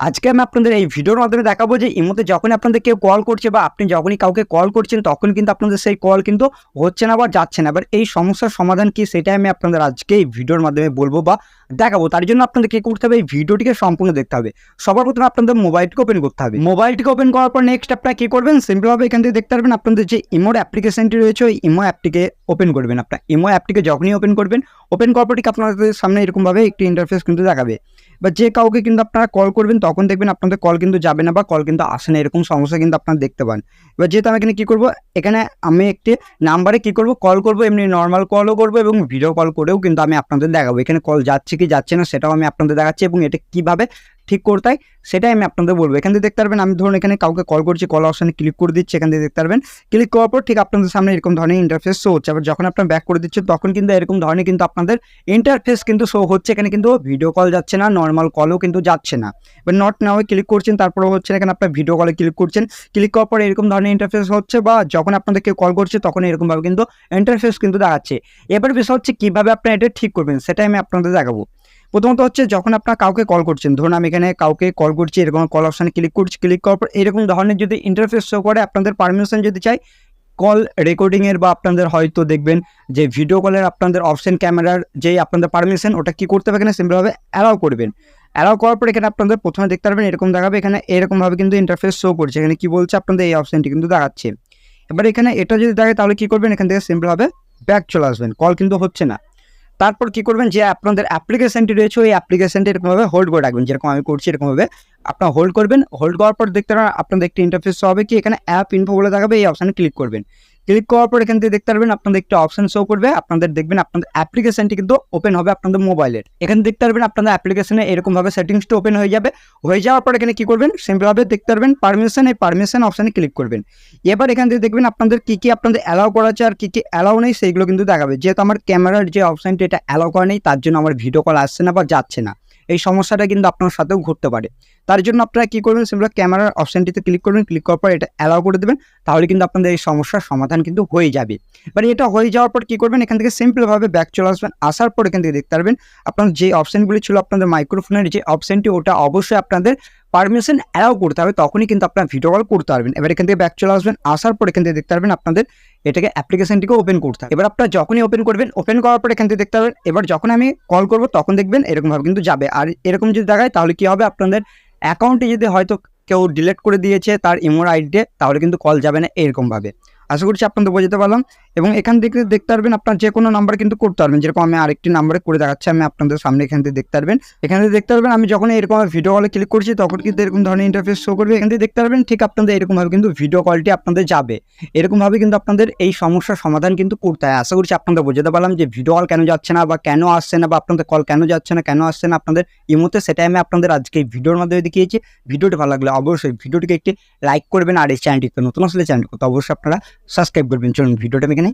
আজকে আমি আপনাদের এই ভিডিওর মাধ্যমে দেখাবো যে ইমোতে যখন আপনাদের কেউ কল করছে বা আপনি যখনই কাউকে কল করছেন, তখন কিন্তু আপনাদের সেই কল কিন্তু হচ্ছে না বা যাচ্ছে না। এবার এই সমস্যার সমাধান কি সেটাই আমি আপনাদের আজকে এই ভিডিওর মাধ্যমে বলব বা দেখাবো। তার জন্য আপনাদের কি করতে হবে? এই ভিডিওটিকে সম্পূর্ণ দেখতে হবে। সবার প্রথমে আপনাদের মোবাইলটিকে ওপেন করতে হবে। মোবাইলটিকে ওপেন করার পর নেক্সট আপনারা কি করবেন? সিম্পলভাবে এখান থেকে দেখতে পারবেন আপনাদের যে ইমোর অ্যাপ্লিকেশনটি রয়েছে, ওই ইমো অ্যাপটিকে ওপেন করবেন আপনার। ইমো অ্যাপটিকে যখনই ওপেন করবেন ওপেন করার পর ঠিক আপনাদের সামনে এরকমভাবে একটি ইন্টারফেস কিন্তু দেখাবে। বা যে কাউকে কিন্তু আপনারা কল করবেন, তখন দেখবেন আপনাদের কল কিন্তু যাবে না বা কল কিন্তু আসে না, এরকম সমস্যা কিন্তু আপনারা দেখতে পান। এবার যেহেতু আমি এখানে কী করব, এখানে আমি একটি নাম্বারে কী করব কল করব, এমনি নর্মাল কলও করব এবং ভিডিও কল করেও কিন্তু আমি আপনাদের দেখাবো। এখানে কল যাচ্ছে কি যাচ্ছে না, সেটাও আমি আপনাদের দেখাচ্ছি এবং এটা কীভাবে ঠিক করতে সেটাই আমি আপনাদের বলব। এখান থেকে দেখতে পারবেন, আমি ধরুন এখানে কাউকে কল করছি কল অপশানে ক্লিক করে দিচ্ছি, এখান থেকে দেখতে পারবেন। ক্লিক করার পর ঠিক আপনাদের সামনে এরকম ধরনের ইন্টারফেস শো হচ্ছে। আবার যখন আপনার ব্যাক করে দিচ্ছেন, তখন কিন্তু এরকম ধরনের কিন্তু আপনাদের ইন্টারফেস কিন্তু শো হচ্ছে। এখানে কিন্তু ভিডিও কল যাচ্ছে না নর্মাল কলও কিন্তু যাচ্ছে না। এবার নট নাও ক্লিক করছেন তারপরে হচ্ছে এখানে আপনার ভিডিও কলে ক্লিক করছেন। ক্লিক করার পর এরকম ধরনের ইন্টারফেস হচ্ছে বা যখন আপনাদের কেউ কল করছে, তখন এরকমভাবে কিন্তু ইন্টারফেস কিন্তু দেখাচ্ছে এবার বিষয় হচ্ছে কীভাবে আপনারা এটা ঠিক করবেন, সেটাই আমি আপনাদের দেখাবো। প্রথমত হচ্ছে যখন আপনার কাউকে কল করছেন, ধরুন আমি এখানে কাউকে কল করছি, এরকম কল অপশানে ক্লিক করছি ক্লিক করার পর এরকম ধরনের যদি ইন্টারফেস শো করে, আপনাদের পারমিশন যদি চাই কল রেকর্ডিংয়ের বা আপনাদের হয়তো দেখবেন যে ভিডিও কলের আপনাদের অপশন ক্যামেরার যেই আপনাদের পারমিশন ওটা কি করতে হবে এখানে? সিম্পলভাবে অ্যালাউ করবেন। অ্যালাউ করার পর এখানে আপনাদের প্রথমে দেখতে পারবেন, এরকম দেখাবে, এখানে এরকমভাবে কিন্তু ইন্টারফেস শো করছে। এখানে কি বলছে? আপনাদের এই অপশানটি কিন্তু দেখাচ্ছে। এবার এখানে এটা যদি দেখে তাহলে কি করবেন? এখান থেকে সিম্পলভাবে ব্যাক চলে আসবেন। কল কিন্তু হচ্ছে না। তারপর কি করবেন যে আপনাদের অ্যাপ্লিকেশনটি রয়েছে, ওই অ্যাপ্লিকেশানটি এরকমভাবে হোল্ড করে রাখবেন। যেরকম আমি করছি এরকমভাবে আপনার হোল্ড করবেন। হোল্ড করার পর দেখতে পারবেন আপনাদের একটি ইন্টারফেস হবে কি? এখানে অ্যাপ ইনফো বলে দেখাবে, এই অপশানে ক্লিক করবেন। ক্লিক করার পর এখান থেকে দেখতে পারবেন আপনাদের একটা অপশন শো করবে। আপনাদের দেখবেন আপনাদের অ্যাপ্লিকেশনটি কিন্তু ওপেন হবে আপনাদের মোবাইলের এখানে দেখতে পারবেন আপনাদের অ্যাপ্লিকেশনে এরকমভাবে সেটিংসটা ওপেন হয়ে যাবে। হয়ে যাওয়ার পর এখানে কী করবেন? সিম্পলভাবে দেখতে পারবেন পারমিশন এই পারমিশন অপশানে ক্লিক করবেন। এবার এখান থেকে দেখবেন আপনাদের কী কী আপনাদের অ্যালাউ করা আছে আর কী কী অ্যালাউ নেই সেইগুলো কিন্তু দেখাবে। যেহেতু আমার ক্যামেরার যে অপশানটি এটা অ্যালাউ করা নেই, তার জন্য আমার ভিডিও কল আসছে না বা যাচ্ছে না। এই সমস্যাটা কিন্তু আপনার সাথেও ঘটতে পারে। তার জন্য আপনারা কী করবেন? সিম্পল ক্যামেরার অপশানটিতে ক্লিক করবেন। ক্লিক করার পর এটা অ্যালাউ করে দেবেন। তাহলে কিন্তু আপনাদের এই সমস্যার সমাধান কিন্তু হয়ে যাবে। এবার এটা হয়ে যাওয়ার পর কী করবেন? এখান থেকে সিম্পলভাবে ব্যাক চলে আসবেন। আসার পর এখান থেকে দেখতে পারবেন, আপনার যে অপশানগুলি ছিল আপনাদের মাইক্রোফোনের যে অপশানটি ওটা অবশ্যই আপনাদের পারমিশন অ্যালাউ করতে হবে, তখনই কিন্তু আপনার ভিডিও কল করতে পারবেন। এবার এখান থেকে ব্যাক চলে আসবেন, আসার পর এখান থেকে দেখতে পারবেন আপনাদের এটাকে অ্যাপ্লিকেশনটিকে ওপেন করতে হবে। এবার আপনার যখনই ওপেন করবেন ওপেন করার পর এখান থেকে দেখতে পারবেন, এবার যখন আমি কল করব তখন দেখবেন এরকমভাবে কিন্তু যাবে। আর এরকম যদি দেখায় তাহলে কি হবে? আপনাদের অ্যাকাউন্টে যদি হয়তো কেউ ডিলেট করে দিয়েছে তার ইমোর আইডিতে তাহলে কিন্তু কল যাবে না এরকমভাবে। আশা করছি আপনাদের বোঝাতে পারলাম। এবং এখান থেকে দেখতে পারবেন আপনার যে কোনো নাম্বার কিন্তু করতে পারবেন। যেরকম আমি আরেকটি নাম্বারে করে দেখাচ্ছি, আমি আপনাদের সামনে এখান থেকে দেখতে পারবেন। এখান থেকে দেখতে পারবেন, আমি যখন এরকম ভিডিও কলে ক্লিক করছি, তখন কিন্তু এরকম ধরনের ইন্টারফেস শো করবে। এখান থেকে দেখতে পারবেন, ঠিক আপনাদের এরকমভাবে কিন্তু ভিডিও কলটি আপনাদের যাবে। এরকমভাবে কিন্তু আপনাদের এই সমস্যার সমাধান কিন্তু করতে হয়। আশা করছি আপনাদের বোঝাতে পারলাম যে ভিডিও কল কেন যাচ্ছে না বা কেন আসছে না বা আপনাদের কল কেন যাচ্ছে না, কেন আসছে না আপনাদের। ইমোতে সেটাই আমি আপনাদের আজকে এই ভিডিওর মাধ্যমে দেখিয়েছি। ভিডিওটি ভালো লাগলে অবশ্যই ভিডিওটিকে একটি লাইক করবেন আর এই চ্যানেলটিতে নতুন আসলে চ্যানেলটি অবশ্যই আপনারা সাবস্ক্রাইব করবেন। চলুন ভিডিওটা এখানে